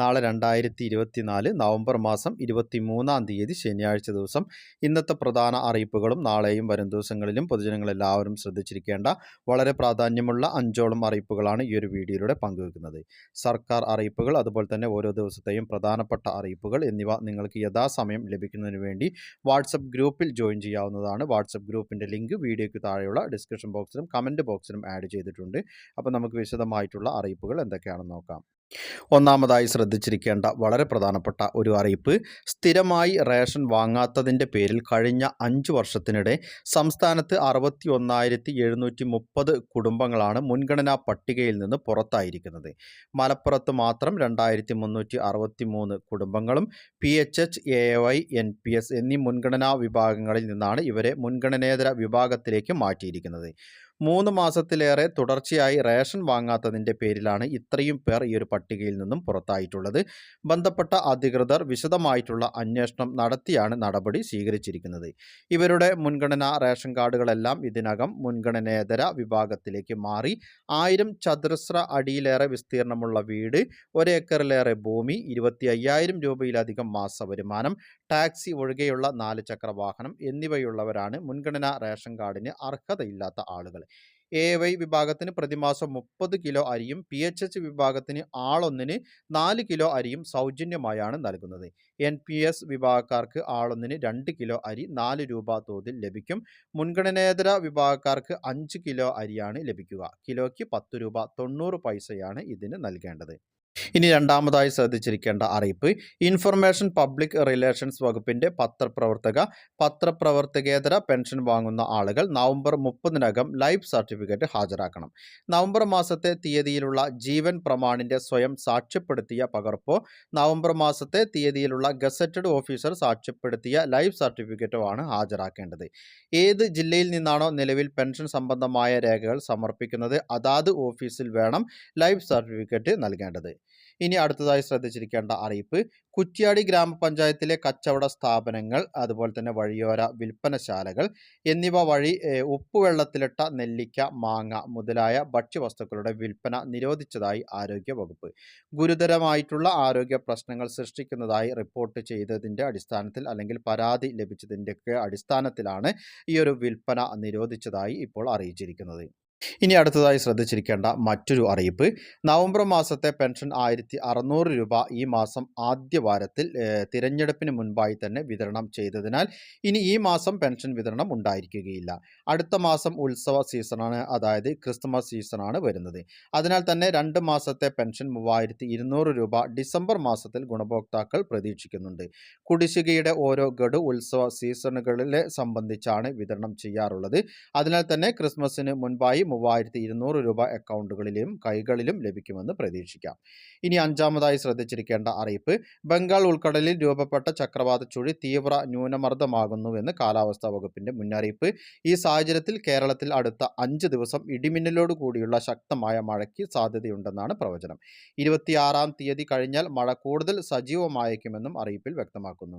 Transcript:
നാളെ രണ്ടായിരത്തി ഇരുപത്തിനാല് നവംബർ മാസം ഇരുപത്തി മൂന്നാം തീയതി ശനിയാഴ്ച ദിവസം ഇന്നത്തെ പ്രധാന അറിയിപ്പുകളും നാളെയും വരും ദിവസങ്ങളിലും പൊതുജനങ്ങളെല്ലാവരും ശ്രദ്ധിച്ചിരിക്കേണ്ട വളരെ പ്രാധാന്യമുള്ള അഞ്ചോളം അറിയിപ്പുകളാണ് ഈ ഒരു വീഡിയോയിലൂടെ പങ്കുവെക്കുന്നത്. സർക്കാർ അറിയിപ്പുകൾ അതുപോലെ തന്നെ ഓരോ ദിവസത്തെയും പ്രധാനപ്പെട്ട അറിയിപ്പുകൾ എന്നിവ നിങ്ങൾക്ക് യഥാസമയം ലഭിക്കുന്നതിന് വേണ്ടി വാട്സപ്പ് ഗ്രൂപ്പിൽ ജോയിൻ ചെയ്യാവുന്നതാണ്. വാട്സപ്പ് ഗ്രൂപ്പിന്റെ ലിങ്ക് വീഡിയോയ്ക്ക് താഴെയുള്ള ഡിസ്ക്രിപ്ഷൻ ബോക്സിലും കമന്റ് ബോക്സിലും ആഡ് ചെയ്തിട്ടുണ്ട്. അപ്പോൾ നമുക്ക് വിശദമായിട്ടുള്ള അറിയിപ്പുകൾ എന്തൊക്കെയാണെന്ന് നോക്കാം. ഒന്നാമതായി ശ്രദ്ധിച്ചിരിക്കേണ്ട വളരെ പ്രധാനപ്പെട്ട ഒരു അറിയിപ്പ് സ്ഥിരമായി റേഷൻ വാങ്ങാത്തതിന്റെ പേരിൽ കഴിഞ്ഞ അഞ്ച് വർഷത്തിനിടെ സംസ്ഥാനത്ത് അറുപത്തി ഒന്നായിരത്തി എഴുന്നൂറ്റി മുപ്പത് കുടുംബങ്ങളാണ് മുൻഗണനാ പട്ടികയിൽ നിന്ന് പുറത്തായിരിക്കുന്നത്. മലപ്പുറത്ത് മാത്രം രണ്ടായിരത്തി മുന്നൂറ്റി അറുപത്തി മൂന്ന് കുടുംബങ്ങളും P H H A Y N P S എന്നീ മുൻഗണനാ വിഭാഗങ്ങളിൽ നിന്നാണ് ഇവരെ മുൻഗണനേതര വിഭാഗത്തിലേക്ക് മാറ്റിയിരിക്കുന്നത്. മൂന്ന് മാസത്തിലേറെ തുടർച്ചയായി റേഷൻ വാങ്ങാത്തതിന്റെ പേരിലാണ് ഇത്രയും പേർ ഈ ഒരു പട്ടികയിൽ നിന്നും പുറത്തായിട്ടുള്ളത്. ബന്ധപ്പെട്ട അധികൃതർ വിശദമായിട്ടുള്ള അന്വേഷണം നടത്തിയാണ് നടപടി സ്വീകരിച്ചിരിക്കുന്നത്. ഇവരുടെ മുൻഗണന റേഷൻ കാർഡുകളെല്ലാം ഇതിനകം മുൻഗണനേതര വിഭാഗത്തിലേക്ക് മാറി. ആയിരം ചതുരശ്ര അടിയിലേറെ വിസ്തീർണമുള്ള വീട് ഒരേക്കറിലേറെ ഭൂമി ഇരുപത്തി അയ്യായിരം രൂപയിലധികം മാസ വരുമാനം ടാക്സി ഒഴികെയുള്ള നാല് ചക്ര വാഹനം എന്നിവയുള്ളവരാണ് മുൻഗണനാ റേഷൻ കാർഡിന് അർഹതയില്ലാത്ത ആളുകൾ. എ വൈ വിഭാഗത്തിന് പ്രതിമാസം മുപ്പത് കിലോ അരിയും പി എച്ച് എച്ച് വിഭാഗത്തിന് ആളൊന്നിന് നാല് കിലോ അരിയും സൗജന്യമായാണ് നൽകുന്നത്. എൻ പി എസ് വിഭാഗക്കാർക്ക് ആളൊന്നിന് രണ്ട് കിലോ അരി നാല് രൂപ തോതിൽ ലഭിക്കും. മുൻഗണനേതര വിഭാഗക്കാർക്ക് അഞ്ച് കിലോ അരിയാണ് ലഭിക്കുക. കിലോയ്ക്ക് പത്ത് രൂപ തൊണ്ണൂറ് പൈസയാണ് ഇതിന് നൽകേണ്ടത്. ഇനി രണ്ടാമതായി ശ്രദ്ധിച്ചിരിക്കേണ്ട അറിയിപ്പ്. ഇൻഫർമേഷൻ പബ്ലിക് റിലേഷൻസ് വകുപ്പിന്റെ പത്രപ്രവർത്തക പത്രപ്രവർത്തകേതര പെൻഷൻ വാങ്ങുന്ന ആളുകൾ നവംബർ മുപ്പതിനകം ലൈഫ് സർട്ടിഫിക്കറ്റ് ഹാജരാക്കണം. നവംബർ മാസത്തെ തീയതിയിലുള്ള ജീവൻ പ്രമാണിന്റെ സ്വയം സാക്ഷ്യപ്പെടുത്തിയ പകർപ്പോ നവംബർ മാസത്തെ തീയതിയിലുള്ള ഗസറ്റഡ് ഓഫീസർ സാക്ഷ്യപ്പെടുത്തിയ ലൈഫ് സർട്ടിഫിക്കറ്റോ ആണ് ഹാജരാക്കേണ്ടത്. ഏത് ജില്ലയിൽ നിന്നാണോ നിലവിൽ പെൻഷൻ സംബന്ധമായ രേഖകൾ സമർപ്പിക്കുന്നത് അതാത് ഓഫീസിൽ വേണം ലൈഫ് സർട്ടിഫിക്കറ്റ് നൽകേണ്ടത്. ഇനി അടുത്തതായി ശ്രദ്ധിച്ചിരിക്കേണ്ട അറിയിപ്പ്. കുറ്റ്യാടി ഗ്രാമപഞ്ചായത്തിലെ കച്ചവട സ്ഥാപനങ്ങൾ അതുപോലെ തന്നെ വഴിയോര വിൽപ്പനശാലകൾ എന്നിവ വഴി ഉപ്പുവെള്ളത്തിലിട്ട നെല്ലിക്ക മാങ്ങ മുതലായ ഭക്ഷ്യവസ്തുക്കളുടെ വിൽപ്പന നിരോധിച്ചതായി ആരോഗ്യ വകുപ്പ് ഗുരുതരമായിട്ടുള്ള ആരോഗ്യ പ്രശ്നങ്ങൾ സൃഷ്ടിക്കുന്നതായി റിപ്പോർട്ട് ചെയ്തതിന്റെ അടിസ്ഥാനത്തിൽ അല്ലെങ്കിൽ പരാതി ലഭിച്ചതിന്റെയൊക്കെ അടിസ്ഥാനത്തിലാണ് ഈ ഒരു വിൽപ്പന നിരോധിച്ചതായി ഇപ്പോൾ അറിയിച്ചിരിക്കുന്നത്. ഇനി അടുത്തതായി ശ്രദ്ധിച്ചിരിക്കേണ്ട മറ്റൊരു അറിയിപ്പ്. നവംബർ മാസത്തെ പെൻഷൻ ആയിരത്തി അറുന്നൂറ് രൂപ ഈ മാസം ആദ്യ വാരത്തിൽ തിരഞ്ഞെടുപ്പിന് മുൻപായി തന്നെ വിതരണം ചെയ്തതിനാൽ ഇനി ഈ മാസം പെൻഷൻ വിതരണം ഉണ്ടായിരിക്കുകയില്ല. അടുത്ത മാസം ഉത്സവ സീസണാണ് അതായത് ക്രിസ്തുമസ് സീസണാണ് വരുന്നത്. അതിനാൽ തന്നെ രണ്ട് മാസത്തെ പെൻഷൻ മൂവായിരത്തി രൂപ ഡിസംബർ മാസത്തിൽ ഗുണഭോക്താക്കൾ പ്രതീക്ഷിക്കുന്നുണ്ട്. കുടിശ്ശികയുടെ ഓരോ ഗഡു ഉത്സവ സീസണുകളിലെ സംബന്ധിച്ചാണ് വിതരണം ചെയ്യാറുള്ളത്. അതിനാൽ തന്നെ ക്രിസ്മസിന് മുൻപായി മൂവായിരത്തി ഇരുന്നൂറ് രൂപ അക്കൗണ്ടുകളിലും കൈകളിലും ലഭിക്കുമെന്ന് പ്രതീക്ഷിക്കാം. ഇനി അഞ്ചാമതായി ശ്രദ്ധിച്ചിരിക്കേണ്ട അറിയിപ്പ് ബംഗാൾ ഉൾക്കടലിൽ രൂപപ്പെട്ട ചക്രവാത ചുഴി തീവ്ര ന്യൂനമർദ്ദമാകുന്നുവെന്ന് കാലാവസ്ഥാ വകുപ്പിന്റെ മുന്നറിയിപ്പ്. ഈ സാഹചര്യത്തിൽ കേരളത്തിൽ അടുത്ത അഞ്ച് ദിവസം ഇടിമിന്നലോട് കൂടിയുള്ള ശക്തമായ മഴയ്ക്ക് സാധ്യതയുണ്ടെന്നാണ് പ്രവചനം. ഇരുപത്തിയാറാം തീയതി കഴിഞ്ഞാൽ മഴ കൂടുതൽ സജീവമായേക്കുമെന്നും അറിയിപ്പിൽ വ്യക്തമാക്കുന്നു.